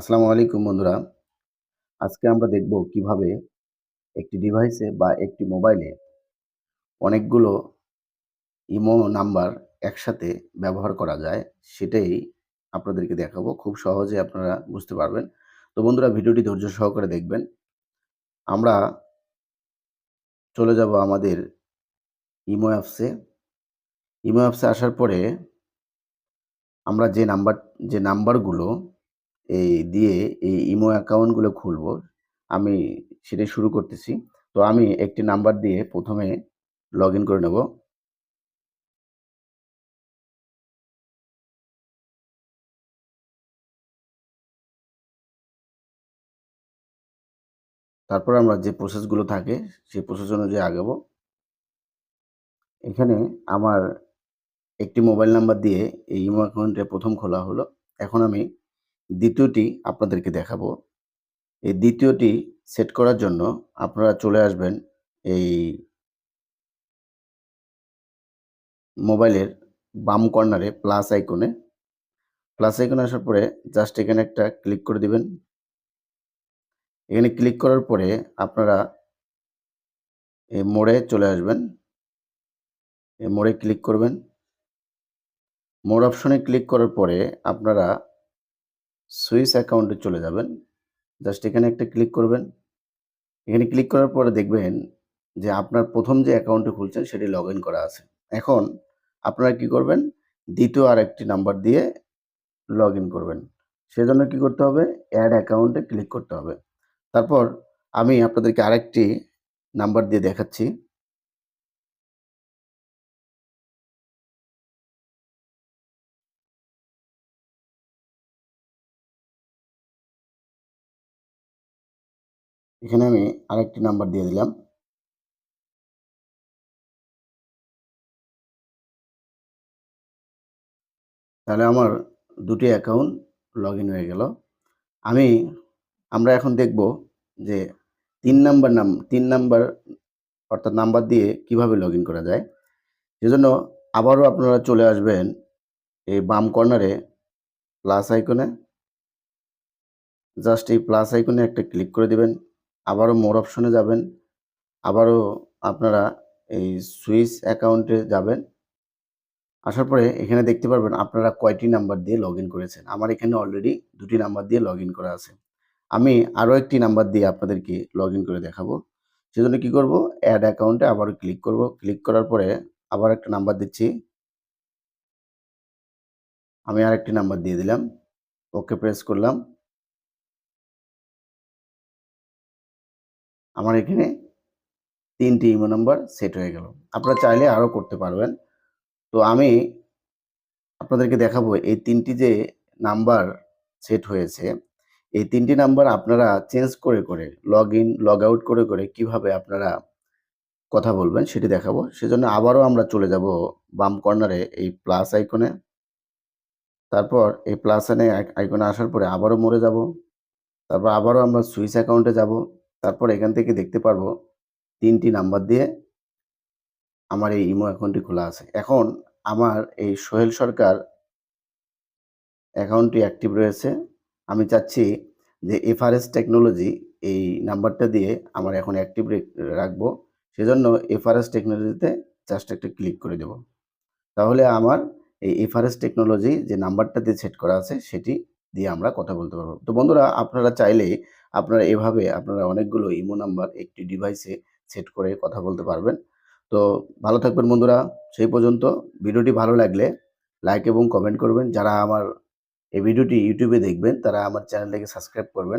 আসসালামু আলাইকুম বন্ধুরা। আজকে আমরা দেখব কীভাবে একটি ডিভাইসে বা একটি মোবাইলে অনেকগুলো ইমো নাম্বার একসাথে ব্যবহার করা যায়, সেটাই আপনাদেরকে দেখাবো। খুব সহজে আপনারা বুঝতে পারবেন। তো বন্ধুরা, ভিডিওটি ধৈর্য সহকারে দেখবেন। আমরা চলে যাব আমাদের ইমো অ্যাপসে ইমো অ্যাপসে আসার পরে আমরা যে নাম্বার যে নাম্বারগুলো এই দিয়ে এই ইমো অ্যাকাউন্টগুলো খুলব। আমি সেটাই শুরু করতেছি। তো আমি একটি নাম্বার দিয়ে প্রথমে লগ ইন করে নেব। তারপর আমরা যে প্রসেসগুলো থাকে, সেই প্রসেস অনুযায়ী আগাবো। এখানে আমার একটি মোবাইল নাম্বার দিয়ে এই ইমো অ্যাকাউন্টে প্রথম খোলা হলো। এখন আমি দ্বিতীয়টি আপনাদেরকে দেখাবো। এই দ্বিতীয়টি সেট করার জন্য আপনারা চলে আসবেন এই মোবাইলের বাম কর্নারে প্লাস আইকনে। প্লাস আইকনে আসার পরে জাস্ট এখানে একটা ক্লিক করে দিবেন। এখানে ক্লিক করার পরে আপনারা এই মোড়ে চলে আসবেন। এই মোড়ে ক্লিক করবেন। মোড় অপশনে ক্লিক করার পরে আপনারা সুইস অ্যাকাউন্টে চলে যাবেন। জাস্ট এখানে একটা ক্লিক করবেন। এখানে ক্লিক করার পরে দেখবেন যে আপনার প্রথম যে অ্যাকাউন্টে খুলছেন সেটি লগ করা আছে। এখন আপনারা কি করবেন? দ্বিতীয় আরেকটি নাম্বার দিয়ে লগ করবেন। সেজন্য কি করতে হবে? অ্যাড অ্যাকাউন্টে ক্লিক করতে হবে। তারপর আমি আপনাদেরকে আরেকটি নাম্বার দিয়ে দেখাচ্ছি। এখানে আমি আরেকটি নাম্বার দিয়ে দিলাম। তাহলে আমার দুটি অ্যাকাউন্ট লগ হয়ে গেল। আমি, আমরা এখন দেখব যে তিন নাম্বার নাম, তিন নাম্বার অর্থাৎ নাম্বার দিয়ে কীভাবে লগ করা যায়। সেজন্য আবারও আপনারা চলে আসবেন এই বাম কর্নারে প্লাস আইকনে। জাস্ট এই প্লাস আইকনে একটা ক্লিক করে দিবেন। আবারও মোর অপশনে যাবেন। আবারও আপনারা এই সুইস অ্যাকাউন্টে যাবেন। আসার পরে এখানে দেখতে পারবেন আপনারা কয়টি নাম্বার দিয়ে লগ করেছেন। আমার এখানে অলরেডি দুটি নাম্বার দিয়ে লগ করা আছে। আমি আরও একটি নাম্বার দিয়ে আপনাদেরকে লগ করে দেখাবো। সেজন্য কি করব? অ্যাড অ্যাকাউন্টে আবারও ক্লিক করব। ক্লিক করার পরে আবার একটা নাম্বার দিচ্ছি। আমি আরেকটি নাম্বার দিয়ে দিলাম। ওকে প্রেস করলাম। আমার এখানে তিনটি ইমো নাম্বার সেট হয়ে গেল। আপনারা চাইলে আরও করতে পারবেন। তো আমি আপনাদেরকে দেখাবো এই তিনটি যে নাম্বার সেট হয়েছে, এই তিনটি নাম্বার আপনারা চেঞ্জ করে করে লগ ইন লগ আউট করে করে কীভাবে আপনারা কথা বলবেন সেটি দেখাবো। সেজন্য আবারও আমরা চলে যাব বাম কর্নারে এই প্লাস আইকনে তারপর এই প্লাস আইকনে আসার পরে আবারও মরে যাব। তারপর আবারও আমরা সুইচ অ্যাকাউন্টে যাব। তারপর এখান থেকে দেখতে পারব তিনটি নাম্বার দিয়ে আমার এই ইমো অ্যাকাউন্টটি খোলা আছে। এখন আমার এই সোহেল সরকার অ্যাকাউন্টটি অ্যাক্টিভ রয়েছে। আমি চাচ্ছি যে এফআরএস টেকনোলজি এই নাম্বারটা দিয়ে আমার এখন অ্যাক্টিভ রাখব। সেজন্য এফআরএস টেকনোলজিতে জাস্ট একটা ক্লিক করে দেব। তাহলে আমার এই এফআরএস টেকনোলজি যে নাম্বারটা দিয়ে সেট করা আছে সেটি দিয়ে আমরা কথা বলতে পারব। তো বন্ধুরা, আপনারা চাইলে আপনারা এভাবে আপনারা অনেকগুলো ইমো নাম্বার একটি ডিভাইসে সেট করে কথা বলতে পারবেন। তো ভালো থাকবেন বন্ধুরা, সেই পর্যন্ত। ভিডিওটি ভালো লাগলে লাইক এবং কমেন্ট করবেন। যারা আমার এই ভিডিওটি ইউটিউবে দেখবেন, তারা আমার চ্যানেলটাকে সাবস্ক্রাইব করবেন।